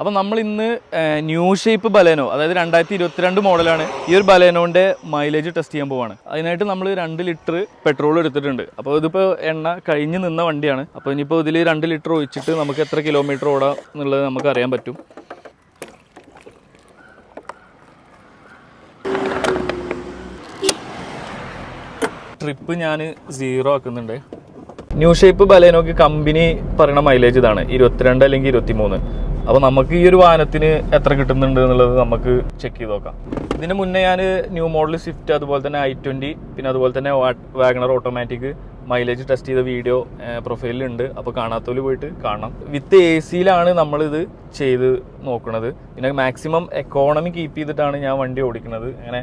അപ്പോൾ നമ്മൾ ഇന്ന് ന്യൂ ഷേപ്പ് ബലേനോ അതായത് രണ്ടായിരത്തി ഇരുപത്തിരണ്ട് മോഡലാണ് ഈ ഒരു ബലേനോന്റെ മൈലേജ് ടെസ്റ്റ് ചെയ്യാൻ പോവാണ്. അതിനായിട്ട് നമ്മൾ രണ്ട് ലിറ്റർ പെട്രോൾ എടുത്തിട്ടുണ്ട്. അപ്പോൾ ഇതിപ്പോൾ എണ്ണ കഴിഞ്ഞ് നിന്ന വണ്ടിയാണ്. അപ്പോൾ ഇനിയിപ്പോൾ ഇതിൽ രണ്ട് ലിറ്റർ ഒഴിച്ചിട്ട് നമുക്ക് എത്ര കിലോമീറ്റർ ഓടാം എന്നുള്ളത് നമുക്ക് അറിയാൻ പറ്റും. ട്രിപ്പ് ഞാൻ സീറോ ആക്കുന്നുണ്ട്. ന്യൂ ഷേപ്പ് ബലേനോക്ക് കമ്പനി പറയുന്ന മൈലേജ് ഇതാണ്. ഇരുപത്തിരണ്ട് അല്ലെങ്കിൽ ഇരുപത്തി മൂന്ന് അപ്പോൾ നമുക്ക് ഈ ഒരു വാഹനത്തിന് എത്ര കിട്ടുന്നുണ്ട് എന്നുള്ളത് നമുക്ക് ചെക്ക് ചെയ്ത് നോക്കാം. ഇതിന് മുന്നേ ഞാൻ ന്യൂ മോഡൽ സ്വിഫ്റ്റ് അതുപോലെ തന്നെ ഐ ട്വന്റി പിന്നെ അതുപോലെ തന്നെ വാഗണർ ഓട്ടോമാറ്റിക് മൈലേജ് ടെസ്റ്റ് ചെയ്ത വീഡിയോ പ്രൊഫൈലിലുണ്ട് അപ്പോൾ കാണാത്തവര് പോയിട്ട് കാണാം വിത്ത് എ സിയിലാണ് നമ്മളിത് ചെയ്ത് നോക്കുന്നത് പിന്നെ മാക്സിമം എക്കോണമി കീപ്പ് ചെയ്തിട്ടാണ് ഞാൻ വണ്ടി ഓടിക്കുന്നത്. അങ്ങനെ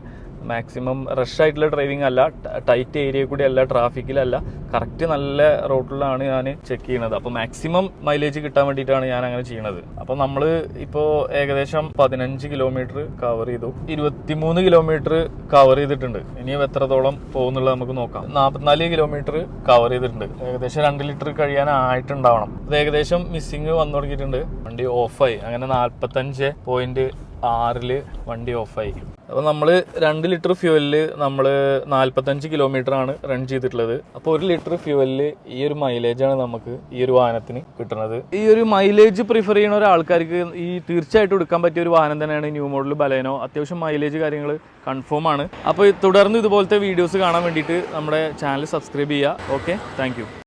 മാക്സിമം റഷ് ആയിട്ടുള്ള ഡ്രൈവിംഗ് അല്ല ടൈറ്റ് ഏരിയ കൂടി അല്ല ട്രാഫിക്കിലല്ല കറക്റ്റ് നല്ല റോട്ടിലാണ് ഞാൻ ചെക്ക് ചെയ്യുന്നത് അപ്പോൾ മാക്സിമം മൈലേജ് കിട്ടാൻ വേണ്ടിയിട്ടാണ് ഞാൻ അങ്ങനെ ചെയ്യുന്നത് അപ്പോൾ നമ്മൾ ഇപ്പോൾ ഏകദേശം പതിനഞ്ച് കിലോമീറ്റർ കവർ ചെയ്തു. ഇരുപത്തിമൂന്ന് കിലോമീറ്റർ കവർ ചെയ്തിട്ടുണ്ട്. ഇനി എത്രത്തോളം പോകുന്നുള്ളത് നമുക്ക് നോക്കാം. നാൽപ്പത്തിനാല് കിലോമീറ്റർ കവർ ചെയ്തിട്ടുണ്ട്. ഏകദേശം രണ്ട് ലിറ്റർ കഴിയാനായിട്ടുണ്ടാവണം. അത് ഏകദേശം മിസ്സിങ് വന്നു തുടങ്ങിയിട്ടുണ്ട്. വണ്ടി ഓഫായി അങ്ങനെ നാൽപ്പത്തഞ്ച് പോയിന്റ് ആറിൽ വണ്ടി ഓഫായി. അപ്പോൾ നമ്മൾ രണ്ട് ലിറ്റർ ഫ്യൂവലിൽ നമ്മൾ നാൽപ്പത്തഞ്ച് കിലോമീറ്റർ ആണ് റൺ ചെയ്തിട്ടുള്ളത്. അപ്പോൾ ഒരു ലിറ്റർ ഫ്യൂവലിൽ ഈ ഒരു മൈലേജാണ് നമുക്ക് ഈ ഒരു വാഹനത്തിന് കിട്ടുന്നത് ഈ ഒരു മൈലേജ് പ്രിഫർ ചെയ്യുന്ന ഒരാൾക്കാർക്ക് ഈ തീർച്ചയായിട്ടും എടുക്കാൻ പറ്റിയ ഒരു വാഹനം തന്നെയാണ് ന്യൂ മോഡൽ ബലേനോ. അത്യാവശ്യം മൈലേജ് കാര്യങ്ങൾ കൺഫേം ആണ്. അപ്പോൾ തുടർന്ന് ഇതുപോലത്തെ വീഡിയോസ് കാണാൻ വേണ്ടിയിട്ട് നമ്മുടെ ചാനൽ സബ്സ്ക്രൈബ് ചെയ്യുക. Okay thank